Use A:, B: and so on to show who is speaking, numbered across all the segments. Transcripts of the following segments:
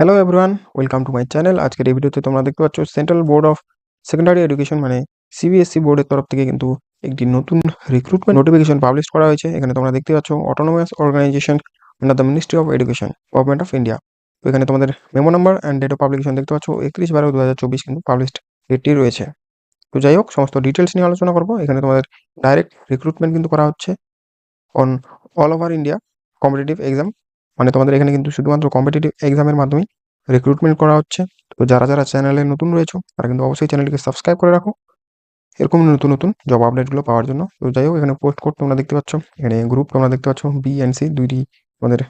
A: Hello everyone welcome to my channel আজকের এই ভিডিওতে তোমরা দেখতে পাচ্ছ central board of secondary education মানে সিবিএসসি বোর্ডের তরফ থেকে কিন্তু একটি নতুন রিক্রুটমেন্ট নোটিফিকেশন পাবলিশ করা হয়েছে। এখানে তোমরা দেখতে পাচ্ছ autonomous organisation under the ministry of education government of India তো এখানে তোমাদের memo number and date of publication দেখতে পাচ্ছ, একত্রিশ বারো দু হাজার চব্বিশ কিন্তু পাবলিশড ডেটটি রয়েছে। তো যাই হোক, সমস্ত ডিটেলস নিয়ে আলোচনা করব। এখানে তোমাদের ডাইরেক্ট রিক্রুটমেন্ট কিন্তু করা হচ্ছে on all over India competitive exam মানে তোমাদের এখানে কিন্তু শুধুমাত্র কম্পিটিটিভ এক্সামের মাধ্যমেই রিক্রুটমেন্ট করা হচ্ছে। তো যারা যারা চ্যানেলে নতুন রয়েছে, তারা কিন্তু অবশ্যই চ্যানেলটিকে সাবস্ক্রাইব করে রাখো। এরকম নতুন নতুন জব আপডেটগুলো পাওয়ার জন্য। তো যাই হোক, এখানে পোস্ট কোড তোমরা দেখতে পাচ্ছ। এখানে গ্রুপ তোমরা দেখতে পাচ্ছ বি এন্ড সি দুইটি আমাদের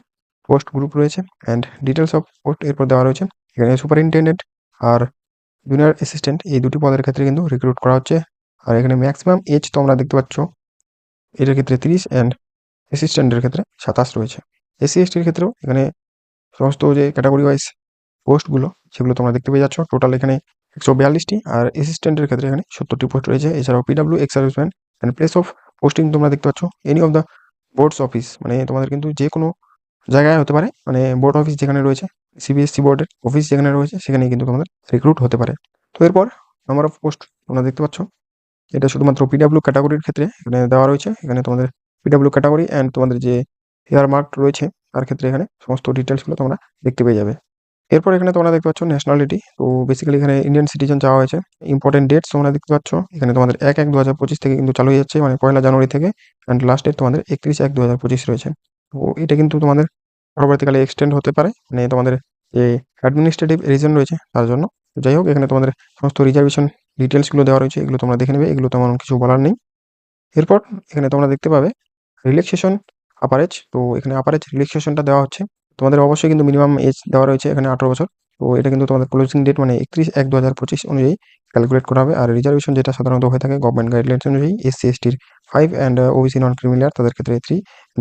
A: পোস্ট গ্রুপ রয়েছে। অ্যান্ড ডিটেলস অফ পোস্ট এরপর দেওয়া রয়েছে। এখানে সুপারিনটেন্ডেন্ট আর জুনিয়র অ্যাসিস্ট্যান্ট এই দুটি পদের ক্ষেত্রে কিন্তু রিক্রুট করা হচ্ছে। আর এখানে ম্যাক্সিমাম এজ তোমরা দেখতে পাচ্ছ এটার ক্ষেত্রে তিরিশ অ্যান্ড অ্যাসিস্ট্যান্টের ক্ষেত্রে সাতাশ রয়েছে। এসসি এসটির ক্ষেত্রেও এখানে সমস্ত যে ক্যাটাগরি ওয়াইজ পোস্টগুলো সেগুলো তোমরা দেখতে পেয়ে যাচ্ছ। টোটাল এখানে একশো বিয়াল্লিশটি আর অ্যাসিস্ট্যান্টের ক্ষেত্রে এখানে সত্তরটি পোস্ট রয়েছে। এছাড়াও PW ex serviceman and place of posting তোমরা দেখতে পাচ্ছ। Any of the boards office মানে তোমাদের কিন্তু যে কোনো জায়গায় হতে পারে মানে বোর্ড অফিস যেখানে রয়েছে সিবিএসসি বোর্ডের অফিস যেখানে রয়েছে, সেখানেই কিন্তু তোমাদের রিক্রুট হতে পারে। তো এরপর নাম্বার অফ পোস্ট তোমরা দেখতে পাচ্ছ। এটা শুধুমাত্র পিডাব্লিউ ক্যাটাগরির ক্ষেত্রে এখানে দেওয়া রয়েছে। এখানে তোমাদের পিডাব্লিউ ক্যাটাগরি অ্যান্ড তোমাদের যে হেয়ার মার্ক রয়েছে তার ক্ষেত্রে এখানে সমস্ত ডিটেলসগুলো তোমরা দেখতে পেয়ে যাবে। এরপর এখানে তোমরা দেখতে পাচ্ছ ন্যাশনালিটি তো বেসিক্যালি এখানে ইন্ডিয়ান সিটিজেন চাওয়া হয়েছে। ইম্পর্টেন্ট ডেটস তোমরা দেখতে পাচ্ছ। এখানে তোমাদের এক এক দু হাজার পঁচিশ থেকে কিন্তু চালু হয়ে যাচ্ছে মানে পয়লা জানুয়ারি থেকে অ্যান্ড লাস্ট ডেট তোমাদের একত্রিশ এক দু হাজার পঁচিশ রয়েছে। তো এটা কিন্তু তোমাদের পরবর্তীকালে এক্সটেন্ড হতে পারে মানে তোমাদের যে অ্যাডমিনিস্ট্রেটিভ রিজন রয়েছে তার জন্য। যাই হোক, এখানে তোমাদের সমস্ত রিজার্ভেশন ডিটেলসগুলো দেওয়া রয়েছে, এগুলো তোমরা দেখে নেবে, এগুলো তেমন কিছু বলার নেই। এরপর এখানে তোমরা দেখতে পাবে রিল্যাক্সেশন আপারেজ তো এখানে আপারেজ রিল্যাক্সেশনটা দেওয়া হচ্ছে। তোমাদের অবশ্যই কিন্তু মিনিমাম এজ দেওয়া রয়েছে এখানে আঠারো বছর। তো এটা কিন্তু তোমাদের ক্লোজিং ডেট মানে একত্রিশ এক দু হাজার পঁচিশ অনুযায়ী ক্যালকুলেট করা হবে। আর রিজার্ভেশন যেটা সাধারণত হয়ে থাকে গভর্নমেন্ট গাইডলাইন্স অনুযায়ী SC এসটির five and OBC non creamy layer তাদের ক্ষেত্রে three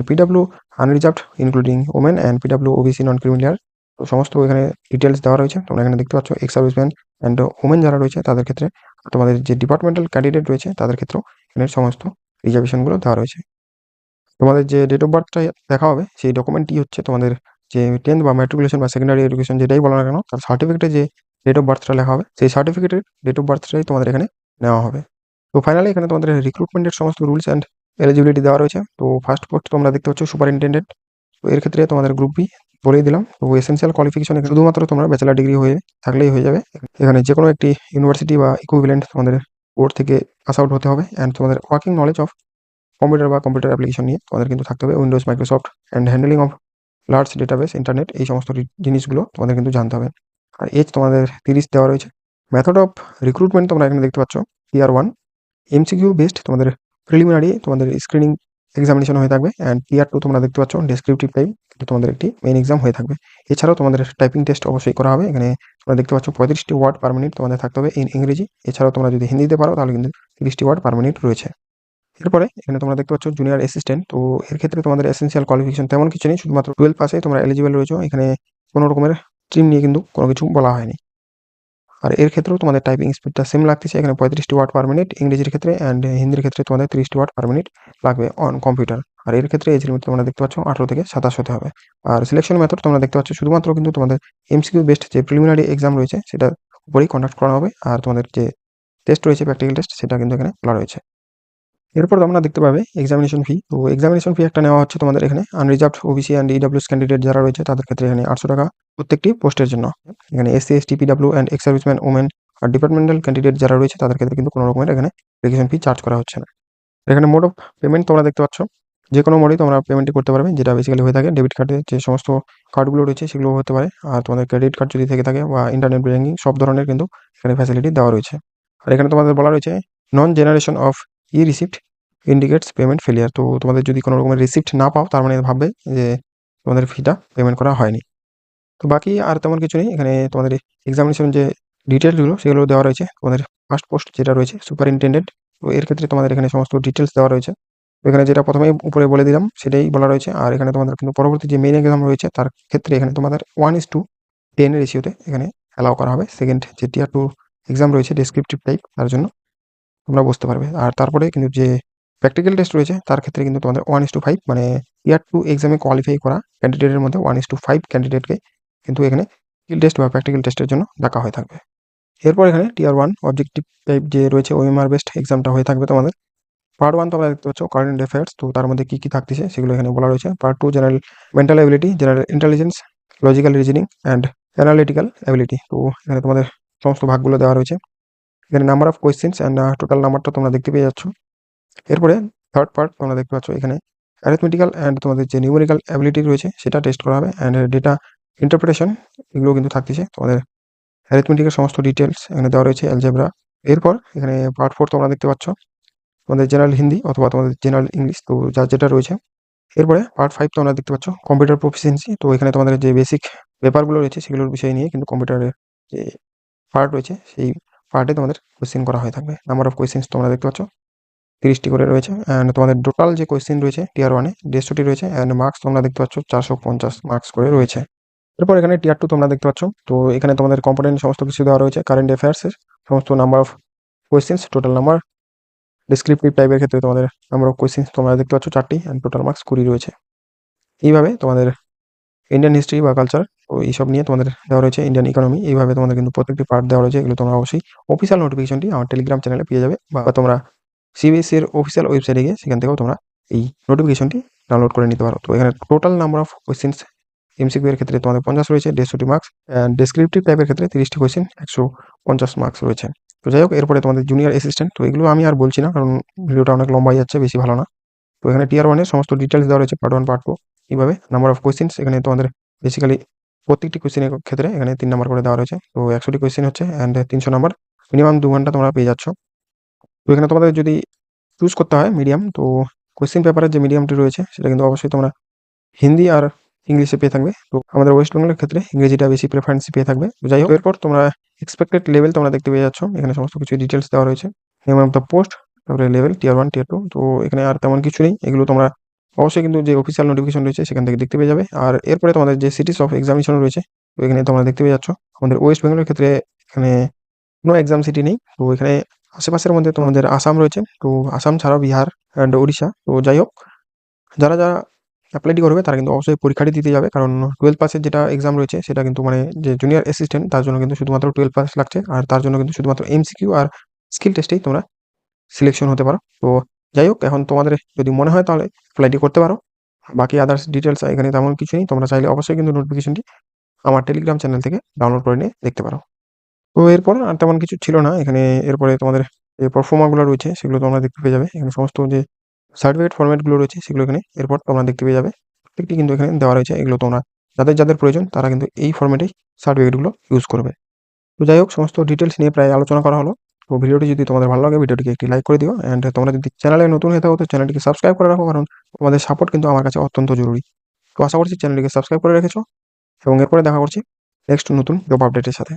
A: PW unreserved including women and PW OBC non creamy layer তো সমস্ত এখানে ডিটেলস দেওয়া রয়েছে, তোমরা এখানে দেখতে পাচ্ছ এক্স সার্ভিসম্যান অ্যান্ড ওমেন যারা রয়েছে তাদের ক্ষেত্রে। তোমাদের যে ডিপার্টমেন্টাল ক্যান্ডিডেট রয়েছে তাদের ক্ষেত্রেও এখানে সমস্ত রিজার্ভেশনগুলো দেওয়া রয়েছে। তোমাদের যে ডেট অফ বার্থটা দেখা হবে, সেই ডকুমেন্টটি হচ্ছে তোমাদের যে টেন্থ বা ম্যাট্রিকুলেশন বা সেকেন্ডারি এডুকেশন যেটাই বলো না কেন, তার সার্টিফিকেটে যে ডেট অফ বার্থটা লেখা হবে, সেই সার্টিফিকেটের ডেট অফ বার্থটাই তোমাদের এখানে নেওয়া হবে। তো ফাইনালি এখানে তোমাদের রিক্রুটমেন্টের সমস্ত রুলস অ্যান্ড এলিজিবিলিটি দেওয়া রয়েছে। তো ফার্স্ট পোস্ট তোমরা দেখতে পাচ্ছ সুপারিনটেন্ডেন্ট তো এর ক্ষেত্রে তোমাদের গ্রুপ বি বলেই দিলাম। তো এসেন্সিয়াল কোয়ালিফিকেশন শুধুমাত্র তোমরা ব্যাচেলার ডিগ্রি হয়ে, থাকলেই হয়ে যাবে। এখানে যে কোনো একটি ইউনিভার্সিটি বা ইকুইভ্যালেন্ট তোমাদের বোর্ড থেকে পাস আউট হতে হবে। অ্যান্ড তোমাদের ওয়ার্কিং নলেজ অফ কম্পিউটার বা কম্পিউটার অ্যাপ্লিকেশন নিয়ে তোমাদের কিন্তু থাকতে হবে। Windows Microsoft and handling of large database internet এই সমস্ত জিনিসগুলো তোমাদের কিন্তু জানতে হবে। আর এজ তোমাদের তিরিশ দেওয়া রয়েছে। মেথড অফ রিক্রুটমেন্ট তোমরা এখানে দেখতে পাচ্ছ টিআর ওয়ান এমসিকিউ বেসড তোমাদের প্রিলিমিনারি তোমাদের স্ক্রিনিং এক্সামিনেশন হয়ে থাকবে অ্যান্ড টিআর টু তোমরা দেখতে পাচ্ছ ডেসক্রিপটিভ টাইপ তোমাদের একটি মেইন এক্সাম হয়ে থাকবে। এছাড়াও তোমাদের টাইপিং টেস্ট অবশ্যই করা হবে। এখানে তোমরা দেখতে পাচ্ছ, পঁয়ত্রিশটি ওয়ার্ড পার মিনিট তোমাদের থাকতে হবে ইন ইংরেজি। এছাড়াও তোমরা যদি হিন্দিতে পারো, তাহলে কিন্তু তিরিশটি ওয়ার্ড পার মিনিট রয়েছে। এরপরে এখানে তোমরা দেখতে পাচ্ছ জুনিয়র অ্যাসিস্ট্যান্ট তো এর ক্ষেত্রে তোমাদের এসেন্সিয়াল কোয়ালিফিকেশন তেমন কিছু নেই, শুধুমাত্র টুয়েলভ পাসে তোমরা এলিজিবল রয়েছে। এখানে কোনো রকমের স্ট্রিম নিয়ে কিন্তু কোনো কিছু বলা হয়নি। আর এর ক্ষেত্রেও তোমাদের টাইপিং স্পিডটা সেম লাগতেছে, এখানে পঁয়ত্রিশটি ওয়াট পার মিনিট ইংরেজির ক্ষেত্রে অ্যান্ড হিন্দির ক্ষেত্রে তোমাদের তিরিশটি ওয়াট পার মিনিট লাগবে অন কম্পিউটার আর এর ক্ষেত্রে এজ লিমিট তোমরা দেখতে পাচ্ছ আঠারো থেকে সাতাশ হতে হবে। আর সিলেকশন মেথড তোমরা দেখতে পাচ্ছ শুধুমাত্র কিন্তু তোমাদের এমসিকিউ বেস্ট যে প্রিলিমিনারি এক্সাম রয়েছে সেটা উপরেই কন্ডাক্ট করা হবে। আর তোমাদের যে টেস্ট রয়েছে প্র্যাকটিক্যাল টেস্ট সেটা কিন্তু এখানে বলা রয়েছে। এরপর তোমরা দেখতে পাবে এক্সামিনেশন ফি তো এক্সামিনেশন ফি একটা নেওয়া হচ্ছে তোমাদের এখানে। Unreserved OBC and EWS candidate যারা রয়েছে, তাদের ক্ষেত্রে এখানে আটশো টাকা প্রত্যেকটি পোস্টের জন্য। এখানে SC ST PW and ex serviceman women R departmental candidate যারা রয়েছে, তাদের ক্ষেত্রে কিন্তু কোনো রকমের এখানে এডুকেশন ফি চার্জ করা হচ্ছে না। এখানে মোড অফ পেমেন্ট তোমরা দেখতে পাচ্ছ। যে কোনো মোডেই তোমরা পেমেন্টটি করতে পারবে, যেটা বেসিক্যালি হয়ে থাকে ডেবিট কার্ডে যে সমস্ত কার্ডগুলো রয়েছে, সেগুলো হতে পারে। আর তোমাদের ক্রেডিট কার্ড যদি থেকে থাকে বা ইন্টারনেট ব্যাঙ্কিং সব ধরনের কিন্তু এখানে ফ্যাসিলিটি দেওয়া রয়েছে। আর এখানে তোমাদের বলা রয়েছে non generation of e receipt indicates payment failure তো তোমাদের যদি কোনো রকমের রিসিপ্ট না পাও, তার মানে ভাববে যে তোমাদের ফিটা পেমেন্ট করা হয়নি। তো বাকি আর তেমন কিছু নেই। এখানে তোমাদের এক্সামিনেশন যে ডিটেলসগুলো সেগুলো দেওয়া রয়েছে। তোমাদের ফার্স্ট পোস্ট যেটা রয়েছে সুপারিনটেন্ডেন্ট তো এর ক্ষেত্রে তোমাদের এখানে সমস্ত ডিটেলস দেওয়া রয়েছে। এখানে যেটা প্রথমেই উপরে বলে দিলাম, সেটাই বলা রয়েছে। আর এখানে তোমাদের কিন্তু পরবর্তী যে মেইন এক্সাম রয়েছে, তার ক্ষেত্রে এখানে তোমাদের ওয়ান ইস টু টেন রেশিওতে এখানে অ্যালাউ করা হবে। সেকেন্ড যে টিয়ার টু এক্সাম রয়েছে ডেসক্রিপটিভ টাইপ তার জন্য। তোমরা বুঝতে পারবে। আর তারপরে কিন্তু যে প্র্যাকটিক্যাল টেস্ট রয়েছে, তার ক্ষেত্রে কিন্তু তোমাদের ওয়ান ইস টু ফাইভ মানে ইয়ার টু এক্সামে কোয়ালিফাই করা ক্যান্ডিডেটের মধ্যে ওয়ান ইস টু ফাইভ ক্যান্ডিডেটকে কিন্তু এখানে স্কিল টেস্ট বা প্র্যাকটিক্যাল টেস্টের জন্য ডাকা হয়ে থাকবে। এরপর এখানে টিয়ার ওয়ান অবজেক্টিভ টাইপ যে রয়েছে ওএমআর বেস্ট এক্সামটা হয়ে থাকবে তোমাদের। পার্ট ওয়ান তোমরা দেখতে পাচ্ছ কারেন্ট অ্যাফেয়ার্স তো তার মধ্যে কী কী থাকতেছে সেগুলো এখানে বলা রয়েছে। Part two general mental ability general intelligence logical reasoning and analytical ability তো এখানে তোমাদের সমস্ত ভাগগুলো দেওয়া রয়েছে। এখানে number of questions and total নাম্বারটা তোমরা দেখতে পেয়ে যাচ্ছ। এরপরে থার্ড পার্ট তোমরা দেখতে পাচ্ছ এখানে। অ্যারিথমেটিক্যাল অ্যান্ড তোমাদের যে নিউমেরিক্যাল অ্যাবিলিটি রয়েছে, সেটা টেস্ট করা হবে অ্যান্ড ডেটা ইন্টারপ্রিটেশন এগুলো কিন্তু থাকতেছে। তোমাদের অ্যারিথমেটিকের সমস্ত ডিটেলস এখানে দেওয়া রয়েছে অ্যালজেব্রা এরপর এখানে পার্ট ফোর তোমরা দেখতে পাচ্ছ। তোমাদের জেনারেল হিন্দি অথবা তোমাদের জেনারেল ইংলিশ তো যার যেটা রয়েছে। এরপরে পার্ট ফাইভ তোমরা দেখতে পাচ্ছ কম্পিউটার প্রফিসিয়েন্সি তো এখানে তোমাদের যে বেসিক পেপারগুলো রয়েছে, সেগুলোর বিষয় নিয়ে কিন্তু কম্পিউটারের যে পার্ট রয়েছে, সেই পার্টে তোমাদের কোয়েশ্চেন করা হয়ে থাকবে। নাম্বার অফ কোয়েশ্চেন্স তোমরা দেখতে পাচ্ছ। তিরিশটি করে রয়েছে। অ্যান্ড তোমাদের টোটাল যে কোয়েশ্চেন রয়েছে টিয়ার ওয়ানে দেড়শোটি রয়েছে। অ্যান্ড মার্কস তোমরা দেখতে পাচ্ছ, চারশো পঞ্চাশ মার্কস করে রয়েছে। এরপর এখানে টিয়ার টু তোমরা দেখতে পাচ্ছ। তো এখানে তোমাদের কম্পোনেন্ট সমস্ত কিছু দেওয়া রয়েছে কারেন্ট অ্যাফেয়ার্সের সমস্ত number of questions total number descriptive টাইপের ক্ষেত্রে তোমাদের নাম্বার অফ কোয়েশ্চেন্স তোমরা দেখতে পাচ্ছ, চারটি। অ্যান্ড টোটাল মার্কস কুড়ি রয়েছে। এইভাবে তোমাদের ইন্ডিয়ান হিস্ট্রি বা কালচার ও এইসব নিয়ে তোমাদের দেওয়া রয়েছে ইন্ডিয়ান ইকোনমি এইভাবে তোমাদের কিন্তু প্রত্যেকটি পার্ট দেওয়া রয়েছে, এগুলো তোমরা অবশ্যই অফিসিয়াল নোটিফিকেশনটি আমার টেলিগ্রাম চ্যানেলে পেয়ে যাবে, বা তোমরা সিবিএসসি এর অফিসিয়াল ওয়েবসাইটে গিয়ে সেখান থেকেও তোমরা এই নোটিফিকেশনটি ডাউনলোড করে নিতে পারো। তো এখানে total number of questions MCQ এর ক্ষেত্রে তোমাদের পঞ্চাশ রয়েছে দেড়শোটি মার্কস ডেসক্রিপটিভ টাইপের ক্ষেত্রে তিরিশটি কোয়েশ্চেন একশো পঞ্চাশ মার্কস রয়েছে। তো যাই হোক, এরপরে তোমাদের জুনিয়র অ্যাসিস্ট্যান্ট তো এগুলো আমি আর বলছি না, কারণ ভিডিওটা অনেক লম্বাই যাচ্ছে, বেশি ভালো না। তো এখানে টিয়ার ওয়ানের সমস্ত ডিটেলস দেওয়া রয়েছে পার্ট ওয়ান পার্ট টু এইভাবে নাম্বার অফ কোয়েশ্চেন্স এখানে তোমাদের বেসিক্যালি প্রত্যেকটি কোয়েশ্চেনের ক্ষেত্রে এখানে তিন নাম্বার করে দেওয়া রয়েছে। তো একশোটি কোয়েশ্চেন হচ্ছে অ্যান্ড তিনশো নাম্বার মিনিমাম দু ঘণ্টা তোমরা পেয়ে যাচ্ছ। তো এখানে তোমাদের যদি চুজ করতে হয় মিডিয়াম তো কোয়েশ্চেন পেপারের যে মিডিয়ামটি রয়েছে, সেটা কিন্তু অবশ্যই তোমরা হিন্দি আর ইংলিশে পেয়ে থাকবে। তো আমাদের ওয়েস্ট বেঙ্গলের ক্ষেত্রে ইংরেজিটা বেশি প্রেফারেন্স পেয়ে থাকবে। যাই হোক, এরপর তোমরা এক্সপেক্টেড লেভেল তোমরা দেখতে পেয়ে যাচ্ছ। এখানে সমস্ত কিছু ডিটেলস দেওয়া রয়েছে। নেম অফ দ্য পোস্ট তারপরে level tier one tier two তো এখানে আর তেমন কিছু নেই। এগুলো তোমরা অবশ্যই কিন্তু যে অফিসিয়াল নোটিফিকেশন রয়েছে সেখান থেকে দেখতে পেয়ে যাবে। আর এরপরে তোমাদের যে সিটিস অফ এক্সামিনেশন রয়েছে তো এখানে তোমরা দেখতে পেয়ে যাচ্ছ। আমাদের ওয়েস্ট বেঙ্গলের ক্ষেত্রে এখানে কোনো এক্সাম সিটি নেই। তো এখানে আশেপাশের মধ্যে তোমাদের আসাম রয়েছে। তো আসাম ছাড়াও বিহার অ্যান্ড উড়িষ্যা তো যাই হোক, যারা যারা অ্যাপ্লাইটি করবে তারা কিন্তু অবশ্যই পরীক্ষাটি দিতে যাবে। কারণ টুয়েলভ পাসের যেটা এক্সাম রয়েছে সেটা কিন্তু মানে যে জুনিয়র অ্যাসিস্ট্যান্ট তার জন্য কিন্তু শুধুমাত্র টুয়েলভ পাস লাগছে। আর তার জন্য কিন্তু শুধুমাত্র এমসিকিউ আর স্কিল টেস্টেই তোমরা সিলেকশন হতে পারো। তো যাই হোক এখন তোমাদের যদি মনে হয় তাহলে অ্যাপ্লাইটি করতে পারো। বাকি আদার্স ডিটেলস এখানে তেমন কিছু নেই। তোমরা চাইলে অবশ্যই কিন্তু নোটিফিকেশনটি আমার টেলিগ্রাম চ্যানেল থেকে ডাউনলোড করে নিয়ে দেখতে পারো। তো এরপর আর তেমন কিছু ছিল না। এখানে এরপরে তোমাদের যে পারফর্মাগুলো রয়েছে, সেগুলো তোমরা দেখতে পেয়ে যাবে। এখানে সমস্ত যে সার্টিফিকেট ফরম্যাটগুলো রয়েছে, সেগুলো এখানে এরপর তোমরা দেখতে পেয়ে যাবে। প্রত্যেকটি কিন্তু এখানে দেওয়া রয়েছে। এগুলো তোমরা যাদের যাদের প্রয়োজন, তারা কিন্তু এই ফরম্যাটেই সার্টিফিকেটগুলো ইউজ করবে। তো যাই হোক সমস্ত ডিটেলস নিয়ে প্রায় আলোচনা করা হলো। তো ভিডিওটি যদি তোমাদের ভালো লাগে, ভিডিওটিকে একটি লাইক করে দিও। অ্যান্ড তোমরা যদি চ্যানেলে নতুন হয়ে থাকো, তো চ্যানেলটিকে সাবস্ক্রাইব করে রাখো, কারণ তোমাদের সাপোর্ট কিন্তু আমার কাছে অত্যন্ত জরুরি। তো আশা করছি চ্যানেলটিকে সাবস্ক্রাইব করে রেখেছো, এবং এরপরে দেখা করছি নেক্সট নতুন জব আপডেটের সাথে।